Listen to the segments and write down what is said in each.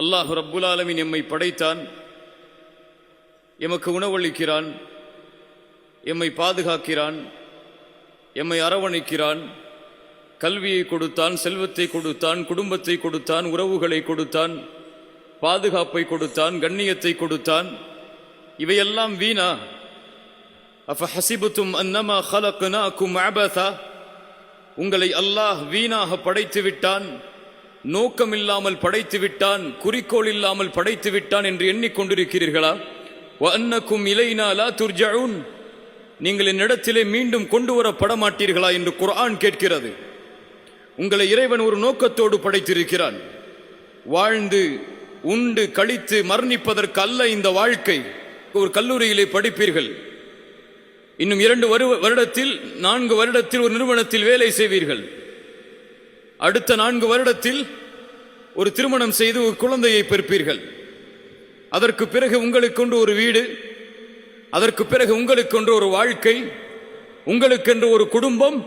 அல்லாஹ் ரப்புல் எம்மை படைத்தான் எமக்கு உணவளிக்கிறான் எம்மை பாதுகாக்கிறான் எம்மை அரவணைக்கிறான். கல்வியை கொடுத்தான் செல்வத்தை கொடுத்தான் குடும்பத்தை கொடுத்தான் உறவுகளை கொடுத்தான் பாதுகாப்பை கொடுத்தான் கண்ணியத்தை கொடுத்தான். இவையெல்லாம் வீணா. அஃப ஹசிபுத்தும் அன்னமா ஹலக்குனா அபதா. உங்களை அல்லாஹ் வீணாக படைத்து விட்டான் நோக்கம் இல்லாமல் படைத்து விட்டான் குறிக்கோள் இல்லாமல் படைத்து விட்டான் என்று எண்ணிக்கொண்டிருக்கிறீர்களா? அன்னக்கும் இலைனாலா துர்ஜவுன் நீங்கள் என்னிடத்திலே மீண்டும் கொண்டு வரப்பட மாட்டீர்களா என்று குரான் கேட்கிறது. உங்களை இறைவன் ஒரு நோக்கத்தோடு படைத்திருக்கிறான். வாழ்ந்து உண்டு கழித்து மரணிப்பதற்கு அல்ல இந்த வாழ்க்கை. ஒரு கல்லூரியிலே படிப்பீர்கள். இன்னும் இரண்டு வரு- வருடத்தில் நான்கு வருடத்தில் ஒரு நிறுவனத்தில் வேலை செய்வீர்கள். அடுத்த நான்கு வருடத்தில் ஒரு திருமணம் செய்து ஒரு குழந்தையை பெறுப்பீர்கள். அதற்கு பிறகு உங்களுக்கொண்டு ஒரு வீடு அதற்கு பிறகு உங்களுக்கென்று ஒரு வாழ்க்கை உங்களுக்கென்று ஒரு குடும்பம்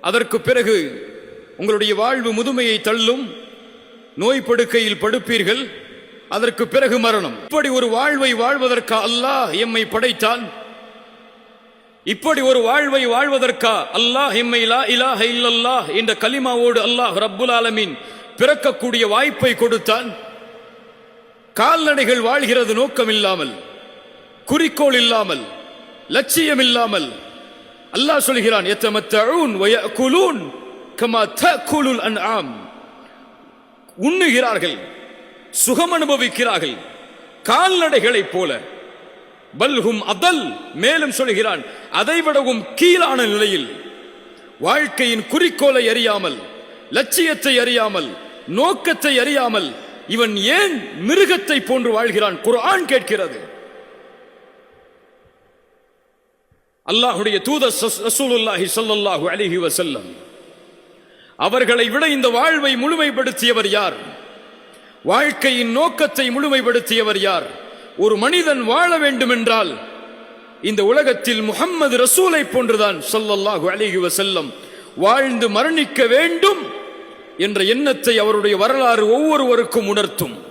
அதற்கு பிறகு உங்களுடைய வாழ்வு முதுமையை தள்ளும் நோய் படுக்கையில் படுப்பீர்கள் அதற்கு பிறகு மரணம். இப்படி ஒரு வாழ்வை வாழ்வதற்கு அல்லாஹ் எம்மை படைத்தான். இப்படி ஒரு வாழ்வை வாழ்வதற்கா? அல்லாஹ் எம்மை இலாஹ இல்லல்லாஹ் என்ற கலிமாவோடு அல்லாஹ் ரப்புல் ஆலமீன் பிறக்கக்கூடிய வாய்ப்பை கொடுத்தான். கால்நடைகள் வாழ்கிறது நோக்கம் இல்லாமல் குறிக்கோள் இல்லாமல் லட்சியம் இல்லாமல். அல்லாஹ் சொல்கிறான் கமா உண்ணுகிறார்கள் சுகம் அனுபவிக்கிறார்கள் கால்நடைகளைப் போல. பல்கும் அதல் மேலும் சொல்கிறான் அதைவிடவும் கீழான நிலையில் வாழ்க்கையின் குறிக்கோளை அறியாமல் லட்சியத்தை அறியாமல் நோக்கத்தை அறியாமல் இவன் ஏன் மிருகத்தை போன்று வாழ்கிறான்? குரான் கேட்கிறது. அல்லாஹுடைய தூத ரசூலுல்லாஹி ஸல்லல்லாஹு அலைஹி வஸல்லம் அவர்களை விட இந்த வாழ்வை முழுமைப்படுத்தியவர் யார்? வாழ்க்கையின் நோக்கத்தை முழுமைப்படுத்தியவர் யார்? ஒரு மனிதன் வாழ வேண்டுமென்றால் இந்த உலகத்தில் முகம்மது ரசூலை போன்றுதான் சொல்லல்லாஹு அலைஹி வசல்லம் வாழ்ந்து மரணிக்க வேண்டும் என்ற எண்ணத்தை அவருடைய வரலாறு ஒவ்வொருவருக்கும் உணர்த்தும்.